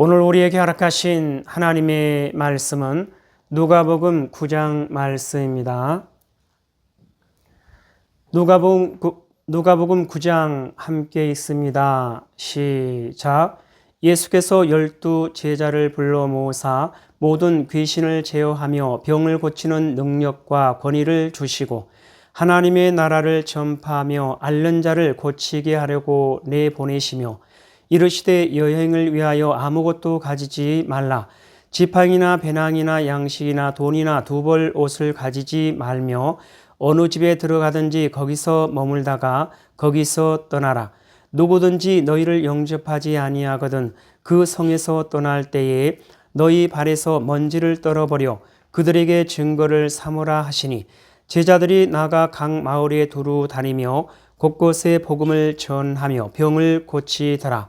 오늘 우리에게 허락하신 하나님의 말씀은 누가복음 9장 말씀입니다. 누가복음, 누가복음 9장 함께 있습니다. 시작. 예수께서 열두 제자를 불러 모으사 모든 귀신을 제어하며 병을 고치는 능력과 권위를 주시고 하나님의 나라를 전파하며 앓는 자를 고치게 하려고 내보내시며 이르시되 여행을 위하여 아무것도 가지지 말라. 지팡이나 배낭이나 양식이나 돈이나 두 벌 옷을 가지지 말며 어느 집에 들어가든지 거기서 머물다가 거기서 떠나라. 누구든지 너희를 영접하지 아니하거든 그 성에서 떠날 때에 너희 발에서 먼지를 떨어버려 그들에게 증거를 삼으라 하시니 제자들이 나가 각 마을에 두루 다니며 곳곳에 복음을 전하며 병을 고치더라.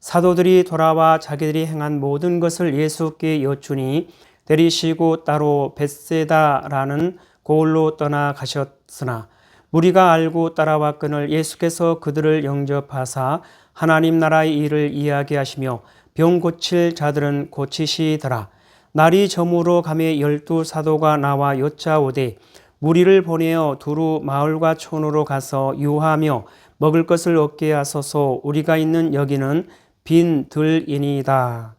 사도들이 돌아와 자기들이 행한 모든 것을 예수께 여쭈니 데리시고 따로 벳세다라는 고을로 떠나가셨으나 무리가 알고 따라왔거늘 예수께서 그들을 영접하사 하나님 나라의 일을 이야기하시며 병 고칠 자들은 고치시더라. 날이 저물어 감에 열두 사도가 나와 여짜오되 무리를 보내어 두루 마을과 촌으로 가서 유하며 먹을 것을 얻게 하소서 우리가 있는 여기는 빈 들이니이다.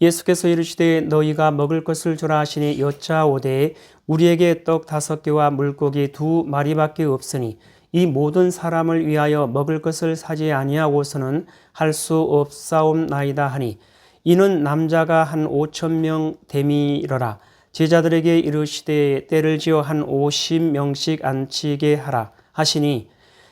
예수께서 이르시되 너희가 먹을 것을 주라 하시니 여짜오되 우리에게 떡 다섯 개와 물고기 두 마리밖에 없으니 이 모든 사람을 위하여 먹을 것을 사지 아니하고서는 할 수 없사옵나이다 하니 이는 남자가 한 오천 명 되미러라 제자들에게 이르시되 때를 지어 한 오십 명씩 앉히게 하라 하시니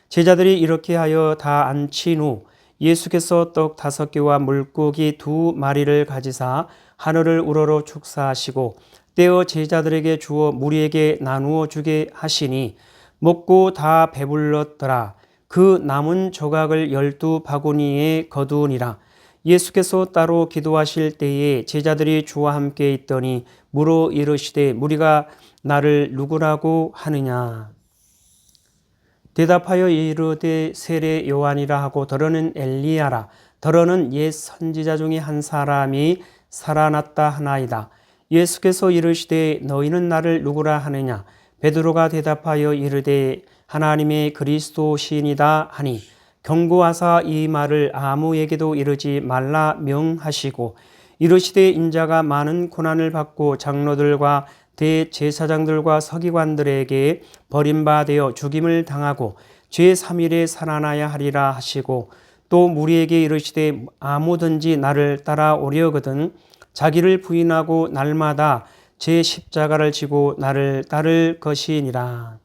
제자들이 이렇게 하여 다 앉힌 후 예수께서 떡 다섯 개와 물고기 두 마리를 가지사 하늘을 우러러 축사하시고 떼어 제자들에게 주어 무리에게 나누어 주게 하시니 먹고 다 배불렀더라. 그 남은 조각을 열두 바구니에 거두니라. 예수께서 따로 기도하실 때에 제자들이 주와 함께 있더니 물어 이르시되 무리가 나를 누구라고 하느냐. 대답하여 이르되 세례 요한이라 하고 더러는 엘리야라 더러는 옛 선지자 중에 한 사람이 살아났다 하나이다. 예수께서 이르시되 너희는 나를 누구라 하느냐 베드로가 대답하여 이르되 하나님의 그리스도 시인이다 하니 경고하사 이 말을 아무에게도 이르지 말라 명하시고 이르시되 인자가 많은 고난을 받고 장로들과 대제사장들과 서기관들에게 버림받아 죽임을 당하고 제3일에 살아나야 하리라 하시고 또 무리에게 이르시되 아무든지 나를 따라오려거든 자기를 부인하고 날마다 제 십자가를 지고 나를 따를 것이니라.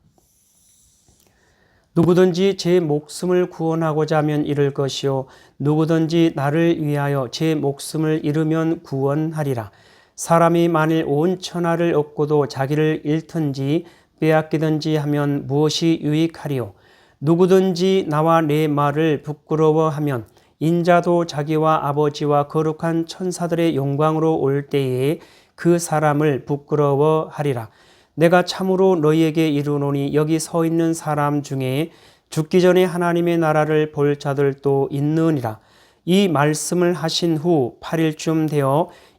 누구든지 제 목숨을 구원하고자 하면 잃을 것이요 누구든지 나를 위하여 제 목숨을 잃으면 구원하리라. 사람이 만일 온 천하를 얻고도 자기를 잃든지 빼앗기든지 하면 무엇이 유익하리요? 누구든지 나와 내 말을 부끄러워하면 인자도 자기와 아버지와 거룩한 천사들의 영광으로 올 때에 그 사람을 부끄러워하리라. 내가 참으로 너희에게 이르노니 여기 서 있는 사람 중에 죽기 전에 하나님의 나라를 볼 자들도 있느니라. 이 말씀을 하신 후 8일쯤 되어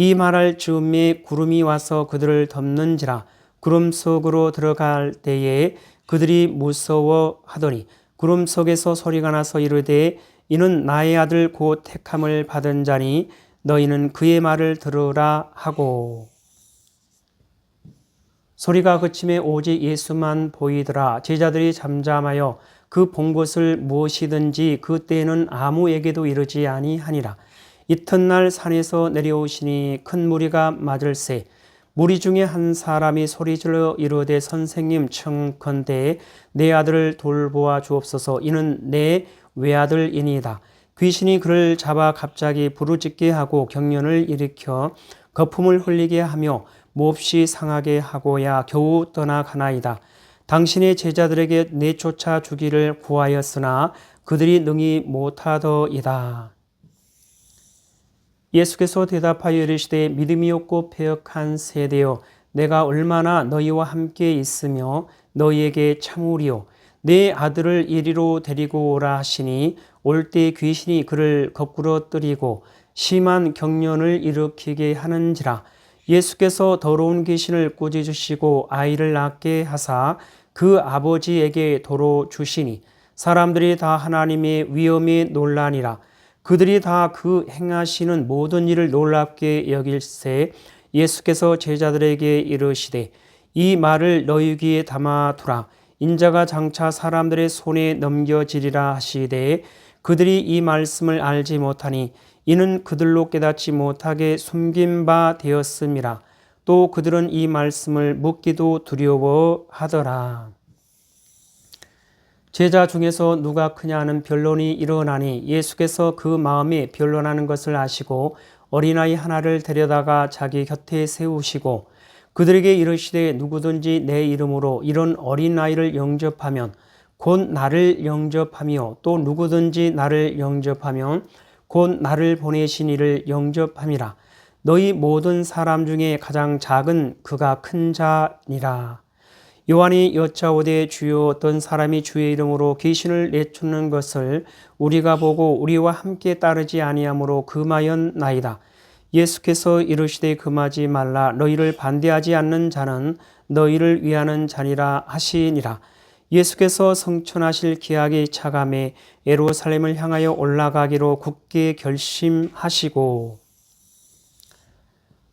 이 말할 즈음에 구름이 와서 그들을 덮는지라 구름 속으로 들어갈 때에 그들이 무서워하더니 구름 속에서 소리가 나서 이르되 이는 나의 아들 곧 택함을 받은 자니 너희는 그의 말을 들으라 하고. 소리가 그침에 오직 예수만 보이더라. 제자들이 잠잠하여 그 본 것을 무엇이든지 그때에는 아무에게도 이르지 아니하니라 이튿날 산에서 내려오시니 큰 무리가 맞을세 무리 중에 한 사람이 소리질러 이르되 선생님 청컨대 내 아들을 돌보아 주옵소서 이는 내 외아들이니이다. 귀신이 그를 잡아 갑자기 부르짖게 하고 경련을 일으켜 거품을 흘리게 하며 몹시 상하게 하고야 겨우 떠나가나이다. 당신의 제자들에게 내쫓아 주기를 구하였으나 그들이 능히 못하더이다. 예수께서 대답하여 이르시되 믿음이 없고 폐역한 세대여 내가 얼마나 너희와 함께 있으며 너희에게 참으리요? 내 아들을 이리로 데리고 오라 하시니 올 때 귀신이 그를 거꾸로 뜨리고 심한 경련을 일으키게 하는지라. 예수께서 더러운 귀신을 꾸짖으시고 아이를 낳게 하사 그 아버지에게 도로 주시니 사람들이 다 하나님의 위엄이 논란이라 그들이 다 그 행하시는 모든 일을 놀랍게 여길세 예수께서 제자들에게 이르시되 이 말을 너희 귀에 담아 두라 인자가 장차 사람들의 손에 넘겨지리라 하시되 그들이 이 말씀을 알지 못하니 이는 그들로 깨닫지 못하게 숨긴 바 되었음이라 또 그들은 이 말씀을 묻기도 두려워하더라. 제자 중에서 누가 크냐는 변론이 일어나니 예수께서 그 마음에 변론하는 것을 아시고 어린아이 하나를 데려다가 자기 곁에 세우시고 그들에게 이르시되 누구든지 내 이름으로 이런 어린아이를 영접하면 곧 나를 영접하며 또 누구든지 나를 영접하면 곧 나를 보내신 이를 영접함이라. 너희 모든 사람 중에 가장 작은 그가 큰 자니라 요한이 여짜오되 주여 어떤 사람이 주의 이름으로 귀신을 내쫓는 것을 우리가 보고 우리와 함께 따르지 아니하므로 금하였나이다. 예수께서 이르시되 금하지 말라 너희를 반대하지 않는 자는 너희를 위하는 자니라 하시니라. 예수께서 성천하실 기약이 차감해 예루살렘을 향하여 올라가기로 굳게 결심하시고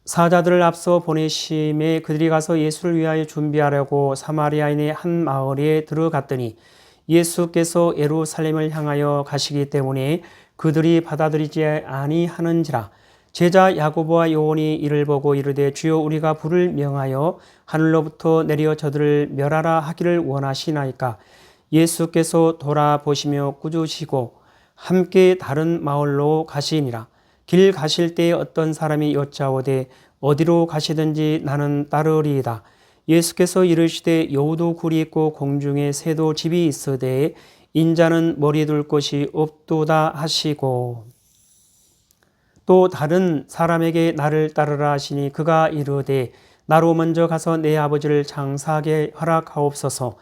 사자들을 앞서 보내심에 그들이 가서 예수를 위하여 준비하려고 사마리아인의 한 마을에 들어갔더니 예수께서 예루살렘을 향하여 가시기 때문에 그들이 받아들이지 아니하는지라 제자 야고보와 요한이 이를 보고 이르되 주여 우리가 불을 명하여 하늘로부터 내려 저들을 멸하라 하기를 원하시나이까? 예수께서 돌아보시며 꾸짖으시고 함께 다른 마을로 가시니라 길 가실 때 어떤 사람이 여짜오되 어디로 가시든지 나는 따르리이다. 예수께서 이르시되 여우도 굴이 있고 공중에 새도 집이 있으되 인자는 머리 둘 곳이 없도다 하시고 또 다른 사람에게 나를 따르라 하시니 그가 이르되 나로 먼저 가서 내 아버지를 장사하게 허락하옵소서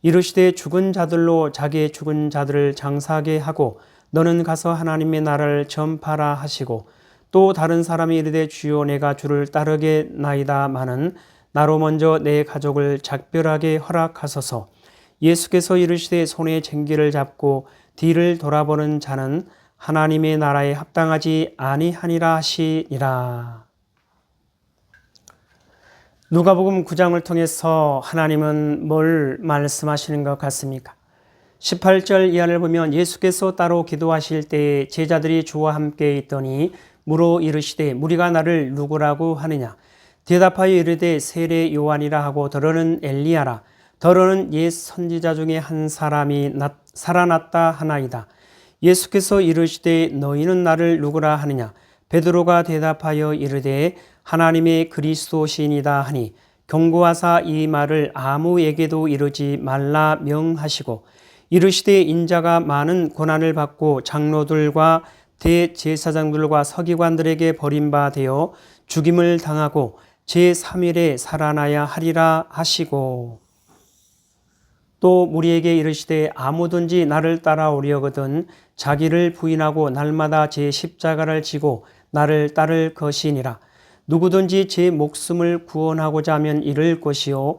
이르시되 죽은 자들로 자기의 죽은 자들을 장사하게 하고 너는 가서 하나님의 나라를 전파라 하시고 또 다른 사람이 이르되 주여 내가 주를 따르겠나이다마는 나로 먼저 내 가족을 작별하게 허락하소서 예수께서 이르시되 손에 쟁기를 잡고 뒤를 돌아보는 자는 하나님의 나라에 합당하지 아니하니라 하시니라. 누가복음 9장을 통해서 하나님은 뭘 말씀하시는 것 같습니까? 18절 이하를 보면 예수께서 따로 기도하실 때 제자들이 주와 함께 있더니 물어 이르시되 무리가 나를 누구라고 하느냐? 대답하여 이르되 세례 요한이라 하고 더러는 엘리야라. 더러는 옛 선지자 중에 한 사람이 살아났다 하나이다. 예수께서 이르시되 너희는 나를 누구라 하느냐? 베드로가 대답하여 이르되 하나님의 그리스도시이다 하니 경고하사 이 말을 아무에게도 이르지 말라 명하시고 이르시되 인자가 많은 고난을 받고 장로들과 대제사장들과 서기관들에게 버림바 되어 죽임을 당하고 제3일에 살아나야 하리라 하시고. 또 우리에게 이르시되 아무든지 나를 따라오려거든 자기를 부인하고 날마다 제 십자가를 지고 나를 따를 것이니라. 누구든지 제 목숨을 구원하고자 하면 잃을 것이요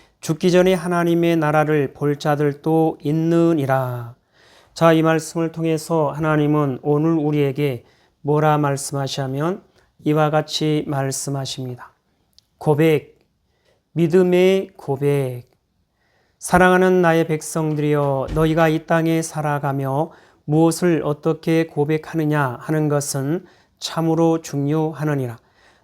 죽기 전에 하나님의 나라를 볼 자들도 있느니라. 자, 이 말씀을 통해서 하나님은 오늘 우리에게 뭐라 말씀하시면 이와 같이 말씀하십니다. 고백, 믿음의 고백. 사랑하는 나의 백성들이여 너희가 이 땅에 살아가며 무엇을 어떻게 고백하느냐 하는 것은 참으로 중요하느니라.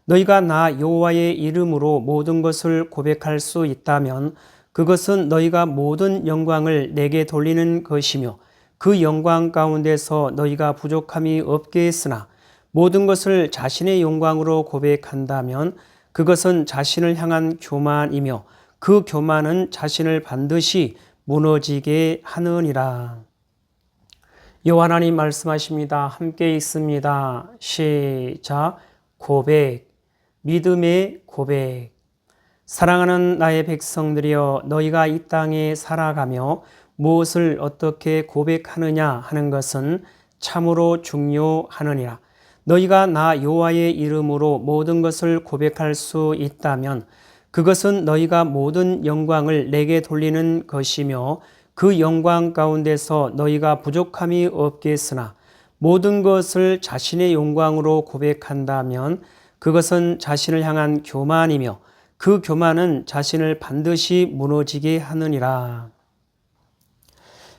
너희가 나 여호와의 이름으로 모든 것을 고백할 수 있다면 그것은 너희가 모든 영광을 내게 돌리는 것이며 그 영광 가운데서 너희가 부족함이 없게 했으나 모든 것을 자신의 영광으로 고백한다면 그것은 자신을 향한 교만이며 그 교만은 자신을 반드시 무너지게 하느니라. 여호와 하나님 말씀하십니다. 함께 있습니다. 시작. 고백. 믿음의 고백. 사랑하는 나의 백성들이여 너희가 이 땅에 살아가며 무엇을 어떻게 고백하느냐 하는 것은 참으로 중요하느니라. 너희가 나 여호와의 이름으로 모든 것을 고백할 수 있다면 그것은 너희가 모든 영광을 내게 돌리는 것이며 그 영광 가운데서 너희가 부족함이 없겠으나 모든 것을 자신의 영광으로 고백한다면 그것은 자신을 향한 교만이며 그 교만은 자신을 반드시 무너지게 하느니라.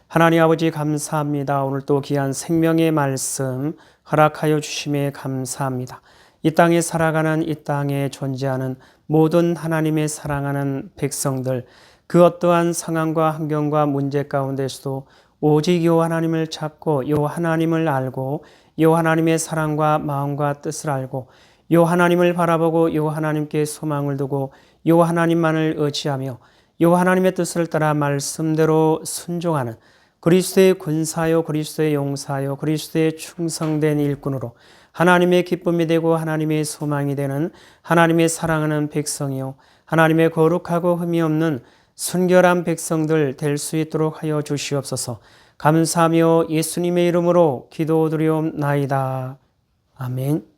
하나님 아버지 감사합니다. 오늘 또 귀한 생명의 말씀 허락하여 주심에 감사합니다. 이 땅에 살아가는 이 땅에 존재하는 모든 하나님의 사랑하는 백성들 그 어떠한 상황과 환경과 문제 가운데서도 오직 요 하나님을 찾고 요 하나님을 알고 요 하나님의 사랑과 마음과 뜻을 알고 요 하나님을 바라보고 요 하나님께 소망을 두고 요 하나님만을 의지하며 요 하나님의 뜻을 따라 말씀대로 순종하는 그리스도의 군사요 그리스도의 용사요 그리스도의 충성된 일꾼으로 하나님의 기쁨이 되고 하나님의 소망이 되는 하나님의 사랑하는 백성이요 하나님의 거룩하고 흠이 없는 순결한 백성들 될 수 있도록 하여 주시옵소서. 감사하며 예수님의 이름으로 기도드리옵나이다. 아멘.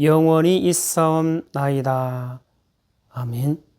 영원히 있사옵나이다. 아멘